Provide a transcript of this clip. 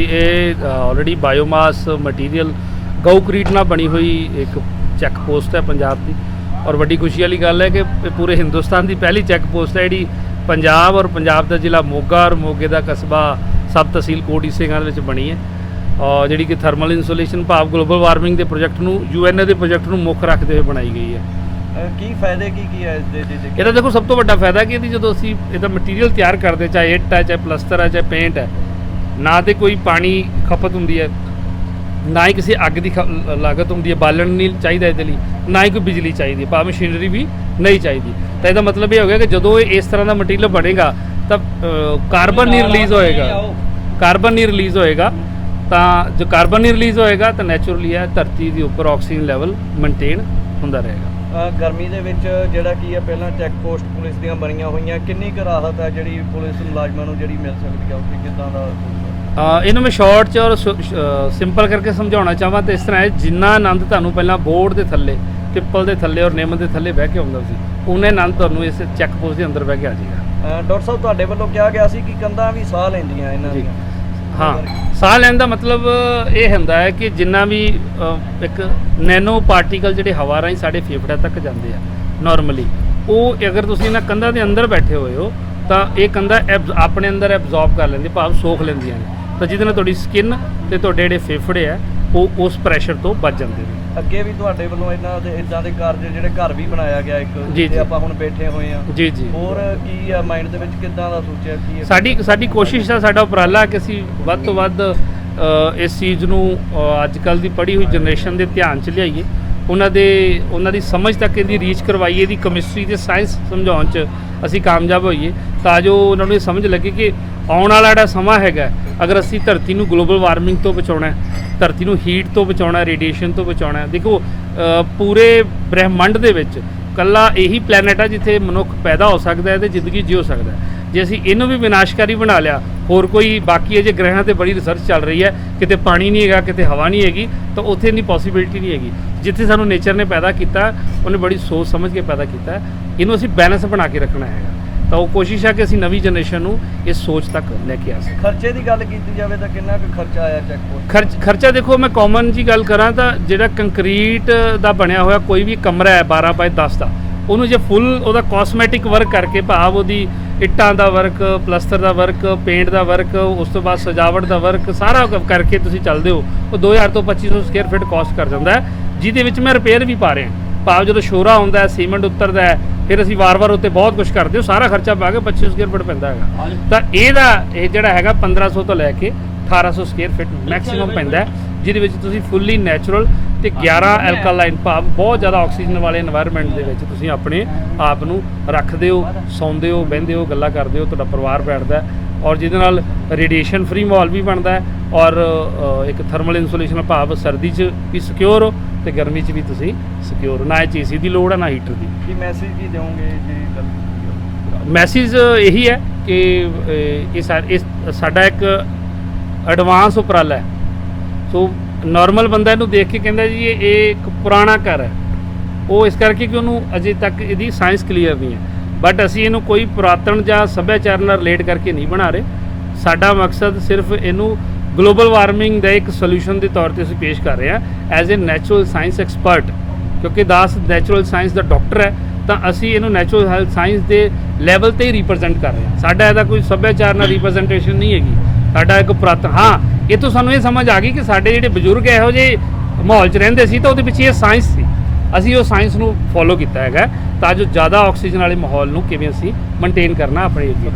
ਜੀ ਇਹ already biomass material ਗਊਕਰੀਟ ਨਾਲ ਬਣੀ ਹੋਈ ਇੱਕ ਚੈੱਕ ਪੋਸਟ ਹੈ ਪੰਜਾਬ ਦੀ। ਔਰ ਵੱਡੀ ਖੁਸ਼ੀ ਵਾਲੀ ਗੱਲ ਹੈ ਕਿ ਪੂਰੇ ਹਿੰਦੁਸਤਾਨ ਦੀ ਪਹਿਲੀ ਚੈੱਕ ਪੋਸਟ ਹੈ ਜਿਹੜੀ ਪੰਜਾਬ ਔਰ ਪੰਜਾਬ ਦਾ ਜ਼ਿਲ੍ਹਾ ਮੋਗਾ ਔਰ ਮੋਗੇ ਦਾ ਕਸਬਾ ਸਬ ਤਹਿਸੀਲ ਕੋਟੀ ਸਿੰਘਾਂ ਦੇ ਵਿੱਚ ਬਣੀ ਹੈ। ਔਰ ਜਿਹੜੀ ਕਿ ਥਰਮਲ ਇਨਸੂਲੇਸ਼ਨ ਭਾਵ ਗਲੋਬਲ ਵਾਰਮਿੰਗ ਦੇ ਪ੍ਰੋਜੈਕਟ ਨੂੰ ਯੂਐਨਏ ਦੇ ਪ੍ਰੋਜੈਕਟ ਨੂੰ ਮੁੱਖ ਰੱਖਦੇ ਹੋਏ ਬਣਾਈ ਗਈ ਹੈ। ਕੀ ਫਾਇਦੇ ਕੀ ਕੀ ਹੈ ਇਸ ਦੇ ਦੇ ਦੇ ਇਹਦਾ ਦੇਖੋ ਸਭ ਤੋਂ ਵੱਡਾ ਫਾਇਦਾ ਕਿ ਇਹਦੀ ਜਦੋਂ ਅਸੀਂ ਇਹਦਾ ਮਟੀਰੀਅਲ ਤਿਆਰ ਕਰਦੇ ਚਾਹੇ ਇੱਟ ਹੈ ਚਾਹੇ ਪਲਸਟਰ ਹੈ ਚਾਹੇ ਪੇਂਟ ਹੈ ਨਾ ਤੇ ਕੋਈ ਪਾਣੀ ਖਪਤ ਹੁੰਦੀ ਹੈ, ਨਾ ਹੀ ਕਿਸੇ ਅੱਗ ਦੀ ਖ- ਲਾਗਤ ਹੁੰਦੀ ਹੈ, ਬਾਲਣ ਨਹੀਂ ਚਾਹੀਦਾ ਇਹਦੇ ਲਈ, ਨਾ ਹੀ ਕੋਈ ਬਿਜਲੀ ਚਾਹੀਦੀ ਹੈ, ਭਾਵੇਂ ਮਸ਼ੀਨਰੀ ਵੀ ਨਹੀਂ ਚਾਹੀਦੀ। ਤਾਂ ਇਹਦਾ ਮਤਲਬ ਇਹ ਹੋ ਗਿਆ ਕਿ ਜਦੋਂ ਇਹ ਇਸ ਤਰ੍ਹਾਂ ਦਾ ਮਟੀਰੀਅਲ ਬਣੇਗਾ, ਤਾਂ ਕਾਰਬਨ ਨਹੀਂ ਰਿਲੀਜ਼ ਹੋਏਗਾ। ਕਾਰਬਨ ਨਹੀਂ ਰਿਲੀਜ਼ ਹੋਏਗਾ, ਤਾਂ ਜੋ ਕਾਰਬਨ ਨਹੀਂ ਰਿਲੀਜ਼ ਹੋਏਗਾ, ਤਾਂ ਨੈਚੁਰਲੀ ਹੈ ਧਰਤੀ ਦੇ ਉੱਪਰ ਆਕਸੀਜਨ ਲੈਵਲ ਮੇਨਟੇਨ ਹੁੰਦਾ ਰਹੇਗਾ। ਗਰਮੀ ਦੇ ਵਿੱਚ ਜਿਹੜਾ ਕੀ ਹੈ ਪਹਿਲਾਂ ਚੈੱਕ ਪੋਸਟ ਪੁਲਿਸ ਦੀਆਂ ਬਣੀਆਂ ਹੋਈਆਂ। ਕਿੰਨੀ ਕੁ ਰਾਹਤ ਹੈ ਜਿਹੜੀ ਪੁਲਿਸ ਮੁਲਾਜ਼ਮਾਂ ਨੂੰ ਜਿਹੜੀ ਮਿਲ ਸਕਦੀ ਹੈ ਉੱਥੇ? ਕਿੱਦਾਂ ਦਾ ਅ, ਇਹਨੂੰ ਮੈਂ ਸ਼ਾਰਟ ਚ ਔਰ ਸਿੰਪਲ ਕਰਕੇ ਸਮਝਾਉਣਾ ਚਾਹਾਂ ਤਾਂ ਇਸ ਤਰ੍ਹਾਂ ਹੈ ਜਿੰਨਾ ਆਨੰਦ ਤੁਹਾਨੂੰ ਪਹਿਲਾਂ ਬੋਰਡ ਦੇ ਥੱਲੇ ਪਿੱਪਲ ਦੇ ਥੱਲੇ ਔਰ ਨਿੰਮ ਦੇ ਥੱਲੇ ਬਹਿ ਕੇ ਆਉਂਦਾ ਸੀ ਉਹਨੇ ਆਨੰਦ ਤੁਹਾਨੂੰ ਇਸ ਚੈੱਕ ਪੋਸਟ ਦੇ ਅੰਦਰ ਬਹਿ ਕੇ ਆ ਜਾਏਗਾ। ਡਾਕਟਰ ਸਾਹਿਬ ਤੁਹਾਡੇ ਵੱਲੋਂ ਕਿਹਾ ਗਿਆ ਸੀ ਕਿ ਕੰਧਾਂ ਵੀ ਸਾਹ ਲੈਂਦੀਆਂ ਇਹਨਾਂ। ਦੀਆਂ। ਹਾਂ ਸਾਹ ਲੈਣ ਦਾ ਮਤਲਬ ਇਹ ਹੁੰਦਾ ਹੈ ਕਿ ਜਿੰਨਾ ਵੀ ਅ, ਇੱਕ ਨੈਨੋ ਪਾਰਟੀਕਲ ਜਿਹੜੇ ਹਵਾ ਰਾਹੀਂ ਸਾਡੇ ਫੇਫੜਿਆਂ ਤੱਕ ਜਾਂਦੇ ਆ ਨਾਰਮਲੀ ਉਹ ਅਗਰ ਤੁਸੀਂ ਇਹਨਾਂ ਕੰਧਾਂ ਦੇ ਅੰਦਰ ਬੈਠੇ ਹੋਏ ਹੋ ਤਾਂ ਇਹ ਕੰਧਾਂ ਐਬ ਆਪਣੇ ਅੰਦਰ ਐਬਜ਼ੌਰਬ ਕਰ ਲੈਂਦੀ ਭਾਵ ਸੋਖ ਲੈਂਦੀਆਂ ਨੇ। ਤਾਂ ਜਿਹਦੇ ਨਾਲ ਤੁਹਾਡੀ ਸਕਿਨ ਤੇ ਤੁਹਾਡੇ ਜਿਹੜੇ ਫੇਫੜੇ ਆ ਉਹ ਉਸ ਪ੍ਰੈਸ਼ਰ ਤੋਂ ਬਚ ਜਾਂਦੇ ਨੇ। ਅੱਗੇ ਵੀ ਤੁਹਾਡੇ ਵੱਲੋਂ ਇਹਨਾਂ ਦੇ ਇਦਾਂ ਦੇ ਕਾਰਜ ਜਿਹੜੇ ਘਰ ਵੀ ਬਣਾਇਆ ਗਿਆ ਇੱਕ ਜੀ, ਜਿੱਥੇ। ਆਪਾਂ ਹੁਣ ਬੈਠੇ ਹੋਏ ਆ ਜੀ ਜੀ। ਹੋਰ ਕੀ ਆ ਮਾਈਂਡ ਦੇ ਵਿੱਚ ਕਿੱਦਾਂ ਦਾ ਸੋਚਿਆ ਕੀ ਸਾਡੀ ਸਾਡੀ ਕੋਸ਼ਿਸ਼ ਹੈ ਸਾਡਾ ਉਪਰਾਲਾ ਕਿ ਅਸੀਂ ਵੱਧ ਤੋਂ ਵੱਧ ਇਸ ਚੀਜ਼ ਨੂੰ ਅੱਜ ਕੱਲ ਦੀ ਪੜ੍ਹੀ ਹੋਈ ਜਨਰੇਸ਼ਨ ਦੇ ਧਿਆਨ 'ਚ ਲਿਆਈਏ। ਉਹਨਾਂ ਦੇ ਉਹਨਾਂ ਦੀ ਸਮਝ ਤੱਕ ਇਹਦੀ ਰੀਚ ਕਰਵਾਈਏ ਇਹਦੀ ਕੈਮਿਸਟਰੀ ਤੇ ਸਾਇੰਸ ਸਮਝਾਉਣ 'ਚ ਅਸੀਂ ਕਾਮਯਾਬ ਹੋਈਏ ਤਾਂ ਜੋ ਉਹਨਾਂ ਨੂੰ ਇਹ ਸਮਝ ਲੱਗੇ ਕਿ ਆਉਣ ਵਾਲਾ ਜਿਹੜਾ ਸਮਾਂ ਹੈਗਾ ਅਗਰ ਅਸੀਂ ਧਰਤੀ ਨੂੰ ਗਲੋਬਲ ਵਾਰਮਿੰਗ ਤੋਂ ਬਚਾਉਣਾ ਹੈ, ਧਰਤੀ ਨੂੰ ਹੀਟ ਤੋਂ ਬਚਾਉਣਾ ਰੇਡੀਏਸ਼ਨ ਤੋਂ ਬਚਾਉਣਾ ਦੇਖੋ ਪੂਰੇ ਬ੍ਰਹਿਮੰਡ ਦੇ ਵਿੱਚ ਕੱਲਾ ਇਹੀ ਪਲੈਨਟ ਆ ਜਿੱਥੇ ਮਨੁੱਖ ਪੈਦਾ ਹੋ ਸਕਦਾ ਹੈ ਤੇ ਜ਼ਿੰਦਗੀ ਜਿਉ ਸਕਦਾ ਹੈ। ਜੇ ਅਸੀਂ ਇਹਨੂੰ ਵੀ ਵਿਨਾਸ਼ਕਾਰੀ ਬਣਾ ਲਿਆ, ਹੋਰ ਕੋਈ ਬਾਕੀ ਅਜੇ ਗ੍ਰਹਿਾਂ ਤੇ ਬੜੀ ਰਿਸਰਚ ਚੱਲ ਰਹੀ ਹੈ, ਕਿਤੇ ਪਾਣੀ ਨਹੀਂ ਹੈਗਾ, ਕਿਤੇ ਹਵਾ ਨਹੀਂ ਹੈਗੀ, ਤਾਂ ਉੱਥੇ ਇੰਨੀ ਪੋਸੀਬਿਲਿਟੀ ਨਹੀਂ ਹੈਗੀ। ਜਿੱਥੇ ਸਾਨੂੰ ਨੇਚਰ ਨੇ ਪੈਦਾ ਕੀਤਾ, ਉਹਨੇ ਬੜੀ ਸੋਚ ਸਮਝ ਕੇ ਪੈਦਾ ਕੀਤਾ, ਇਹਨੂੰ ਅਸੀਂ ਬੈਲੈਂਸ ਬਣਾ ਕੇ ਰੱਖਣਾ ਹੈ ਤਾਂ ਉਹ ਕੋਸ਼ਿਸ਼ ਹੈ ਕਿ ਅਸੀਂ ਨਵੀਂ ਜਨਰੇਸ਼ਨ ਨੂੰ ਇਸ ਸੋਚ ਤੱਕ ਲੈ ਕੇ ਆ ਸਕੀਏ। ਖਰਚੇ ਦੀ ਗੱਲ ਕੀਤੀ ਜਾਵੇ ਤਾਂ ਕਿੰਨਾ ਕੁ ਖਰਚਾ ਆਇਆ ਚੈੱਕ ਪੋਸਟ ਖਰਚ ਖਰਚਾ ਦੇਖੋ ਮੈਂ ਕਾਮਨ ਜੀ ਗੱਲ ਕਰਾਂ ਤਾਂ ਜਿਹੜਾ ਕੰਕਰੀਟ ਦਾ ਬਣਿਆ ਹੋਇਆ ਕੋਈ ਵੀ ਕਮਰਾ ਹੈ 12 ਬਾਈ 10 ਦਾ ਉਹਨੂੰ ਜੇ ਫੁੱਲ ਉਹਦਾ ਕਾਸਮੈਟਿਕ ਵਰਕ ਕਰਕੇ ਭਾਵ ਉਹਦੀ ਇੱਟਾਂ ਦਾ ਵਰਕ ਪਲਸਟਰ ਦਾ ਵਰਕ ਪੇਂਟ ਦਾ ਵਰਕ ਉਸ ਤੋਂ ਬਾਅਦ ਸਜਾਵਟ ਦਾ ਵਰਕ ਸਾਰਾ ਕਰਕੇ ਤੁਸੀਂ ਚੱਲਦੇ ਹੋ ਉਹ 2000 ਤੋਂ 2500 ਸਕੁਅਰ ਫੀਟ ਕਾਸਟ ਕਰ ਜਾਂਦਾ ਹੈ ਜਿਹਦੇ ਵਿੱਚ ਮੈਂ ਰਿਪੇਅਰ ਵੀ ਪਾ ਰਿਹਾ ਭਾਵ ਜਦੋਂ ਸ਼ੋਰਾ ਹੁੰਦਾ ਹੈ ਸੀਮੈਂਟ ਉਤਰਦਾ ਹੈ ਫਿਰ ਅਸੀਂ ਵਾਰ-ਵਾਰ ਉੱਤੇ ਬਹੁਤ ਕੁਝ ਕਰਦੇ ਹਾਂ ਸਾਰਾ ਖਰਚਾ ਪਾ ਕੇ 2500 ਸਕੇਅਰ ਫੁੱਟ ਪੈਂਦਾ ਹੈਗਾ। ਤਾਂ ਇਹਦਾ ਇਹ ਜਿਹੜਾ ਹੈਗਾ 1500 ਤੋਂ ਲੈ ਕੇ 1800 ਸਕੇਅਰ ਫੁੱਟ ਮੈਕਸਿਮਮ ਪੈਂਦਾ ਜਿਹਦੇ ਵਿੱਚ ਤੁਸੀਂ ਫੁੱਲੀ ਨੈਚੁਰਲ ਤੇ 11 ਐਲਕਲਾਈਨ ਭਾਵ ਬਹੁਤ ਜ਼ਿਆਦਾ ਆਕਸੀਜਨ ਵਾਲੇ এনवायरमेंट ਦੇ ਵਿੱਚ ਤੁਸੀਂ ਆਪਣੇ ਆਪ ਨੂੰ ਰੱਖਦੇ ਹੋ ਸੌਂਦੇ ਹੋ ਬਹਿੰਦੇ ਹੋ ਗੱਲਾਂ ਕਰਦੇ ਹੋ ਤੁਹਾਡਾ ਪਰਿਵਾਰ ਬੈਠਦਾ ਔਰ ਜਿਹਦੇ ਨਾਲ ਰੇਡੀਏਸ਼ਨ ਫ੍ਰੀ ਮਾਹੌਲ ਵੀ ਬਣਦਾ ਹੈ ਔਰ ਇੱਕ ਥਰਮਲ ਇਨਸੂਲੇਸ਼ਨ ਭਾਵ ਸਰਦੀ 'ਚ ਵੀ ਸਿਕਿਉਰ ਹੋ ਤੇ ਗਰਮੀ 'ਚ ਵੀ ਤੁਸੀਂ ਸਿਕਿਉਰ ਨਾ ਇਹ ਏਸੀ ਦੀ ਲੋੜ ਹੈ ਨਾ ਹੀਟਰ ਦੀ। ਕੀ ਮੈਸੇਜ ਕੀ ਦਿਓਗੇ ਜੀ? ਮੈਸੇਜ ਇਹੀ ਹੈ ਕਿ ਇਹ ਸਾਡਾ ਇੱਕ ਐਡਵਾਂਸ ਉਪਰਾਲਾ ਹੈ। ਸੋ ਨਾਰਮਲ ਬੰਦਾ ਇਹਨੂੰ ਦੇਖ ਕੇ ਕਹਿੰਦਾ ਜੀ ਇਹ ਇੱਕ ਪੁਰਾਣਾ ਘਰ ਹੈ। ਉਹ ਇਸ ਕਰਕੇ ਕਿ ਉਹਨੂੰ ਅਜੇ ਤੱਕ ਇਹਦੀ ਸਾਇੰਸ ਕਲੀਅਰ ਨਹੀਂ ਹੈ। ਬਟ ਅਸੀਂ ਇਹਨੂੰ ਕੋਈ ਪੁਰਾਤਨ ਜਾਂ ਸੱਭਿਆਚਾਰ ਨਾਲ ਰਿਲੇਟ ਕਰਕੇ ਨਹੀਂ ਬਣਾ ਰਹੇ। ਸਾਡਾ ਮਕਸਦ ਸਿਰਫ ਇਹਨੂੰ ਗਲੋਬਲ ਵਾਰਮਿੰਗ ਦਾ ਇੱਕ ਸੋਲੂਸ਼ਨ ਦੇ ਤੌਰ ਤੇ ਅਸੀਂ ਪੇਸ਼ ਕਰ ਰਹੇ ਹਾਂ as a natural science expert ਕਿਉਂਕਿ ਦਾਸ ਨੈਚੁਰਲ ਸਾਇੰਸ ਦਾ ਡਾਕਟਰ ਹੈ, ਤਾਂ ਅਸੀਂ ਇਹਨੂੰ ਨੈਚੁਰਲ ਹੈਲਥ ਸਾਇੰਸ ਦੇ ਲੈਵਲ ਤੇ ਹੀ ਰਿਪਰੈਜ਼ੈਂਟ ਕਰ ਰਹੇ ਹਾਂ। ਸਾਡਾ ਇਹਦਾ ਕੋਈ ਸੱਭਿਆਚਾਰ ਨਾਲ ਰਿਪਰੈਜ਼ੈਂਟੇਸ਼ਨ ਨਹੀਂ ਹੈਗੀ। ਸਾਡਾ ਇੱਕ ਪੁਰਾਤਨ ਹਾਂ, ਇਹ ਤੋਂ ਸਾਨੂੰ ਇਹ ਸਮਝ ਆ ਗਈ ਕਿ ਸਾਡੇ ਜਿਹੜੇ ਬਜ਼ੁਰਗ ਇਹੋ ਜਿਹੇ ਮਾਹੌਲ 'ਚ ਰਹਿੰਦੇ ਸੀ, ਤਾਂ ਉਹਦੇ ਪਿੱਛੇ ਇਹ ਸਾਇੰਸ ਸੀ। ਅਸੀਂ ਉਹ ਸਾਇੰਸ ਨੂੰ ਫੋਲੋ ਕੀਤਾ ਹੈਗਾ ਤਾਂ ਜੋ ਜ਼ਿਆਦਾ ਆਕਸੀਜਨ ਵਾਲੇ ਮਾਹੌਲ ਨੂੰ ਕਿਵੇਂ ਅਸੀਂ ਮੇਨਟੇਨ ਕਰਨਾ ਆਪਣੇ ਏਰੀਏ